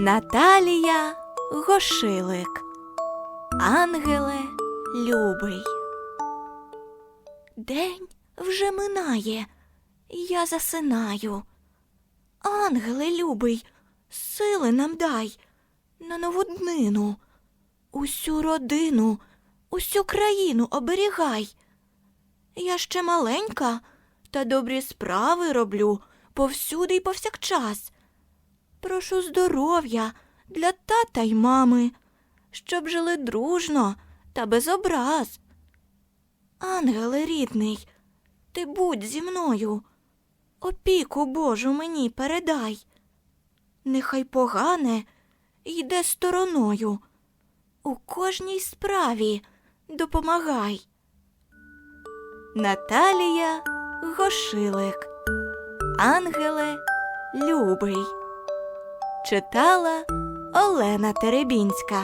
Наталія Гошилик. Ангеле любий. День вже минає, я засинаю. Ангеле любий, сили нам дай на нову днину. Усю родину, усю країну оберігай. Я ще маленька, та добрі справи роблю повсюди й повсякчас. Прошу здоров'я для тата й мами, щоб жили дружно та без образ. Ангеле рідний, ти будь зі мною, опіку Божу мені передай. Нехай погане йде стороною, у кожній справі допомагай. Наталія Гошилик. Ангеле любий. Читала Олена Теребінська.